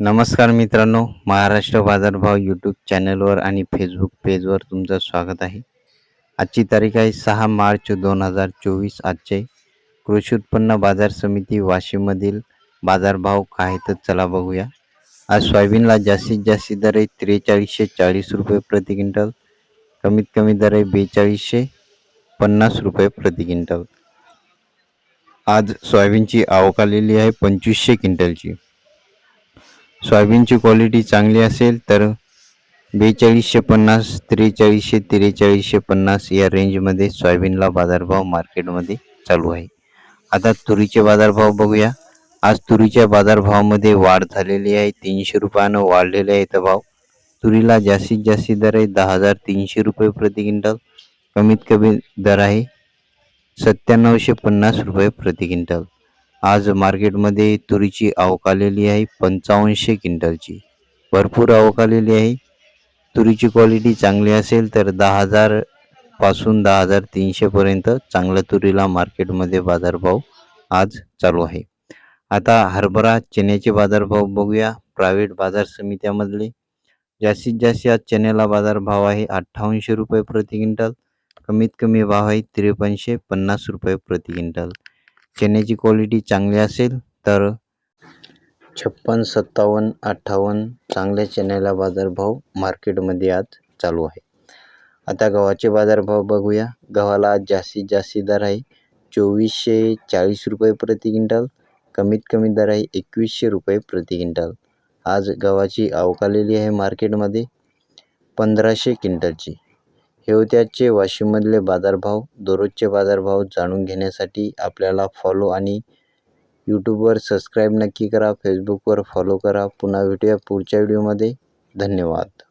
नमस्कार मित्रांनो महाराष्ट्र बाजारभाव यूट्यूब चॅनलवर आणि फेसबुक पेजवर तुमचं स्वागत आहे. आजची तारीख आहे सहा मार्च दोन हजार चोवीस आजचे. कृषी उत्पन्न बाजार समिती वाशिममधील बाजारभाव काय तर चला बघूया. आज सोयाबीनला जास्तीत जास्त दर आहे त्रेचाळीसशे चाळीस रुपये प्रति क्विंटल. कमीत कमी दर आहे बेचाळीसशे पन्नास रुपये प्रति क्विंटल. आज सोयाबीनची आवक आलेली आहे पंचवीसशे क्विंटलची. सोयाबीनची क्वालिटी चांगली असेल तर बेचाळीसशे पन्नास त्रेचाळीसशे त्रेचाळीसशे पन्नास या रेंजमध्ये सोयाबीनला बाजारभाव मार्केटमध्ये चालू आहे. आता तुरीचे बाजारभाव बघूया. आज तुरीच्या बाजारभावामध्ये वाढ झालेली आहे. तीनशे रुपयानं वाढलेले आहेत भाव. तुरीला जास्तीत जास्त दर आहे दहा हजार तीनशे रुपये प्रति क्विंटल. कमीत कमी दर आहे सत्त्याण्णवशे पन्नास रुपये प्रति क्विंटल. आज मार्केटमध्ये तुरीची आवक आलेली आहे पंचावन्नशे क्विंटलची. भरपूर आवक आलेली आहे. तुरीची क्वालिटी चांगली असेल तर दहा हजारपासून दहा हजार तीनशेपर्यंत चांगल्या तुरीला मार्केटमध्ये बाजारभाव आज चालू आहे. आता हरभरा चण्याचे बाजारभाव बघूया. प्रायव्हेट बाजार समित्यामधले. जास्तीत जास्त आज चण्याला बाजारभाव आहे अठ्ठावन्नशे रुपये प्रति क्विंटल. कमीत कमी भाव आहे त्रेपन्नशे पन्नास रुपये प्रति क्विंटल. चण्याची क्वालिटी चांगली असेल तर? छप्पन सत्तावन्न अठ्ठावन्न चांगल्या चण्याला बाजारभाव मार्केटमध्ये आज चालू आहे. आता गव्हाचे बाजारभाव बघूया. गव्हाला आज जास्तीत जास्त दर आहे. चोवीसशे चाळीस रुपये प्रति क्विंटल. कमीत कमी दर आहे एकवीसशे रुपये प्रति क्विंटल. आज गव्हाची आवक आलेली आहे मार्केटमध्ये. पंधराशे क्विंटलची. हेवत्याचे वाशिममधले बाजारभाव दररोजचे बाजारभाव जाणून घेण्यासाठी आपल्याला फॉलो आणि यूट्यूबवर सबस्क्राईब नक्की करा फेसबुकवर फॉलो करा. पुन्हा भेटूया पुढच्या व्हिडिओमध्ये धन्यवाद.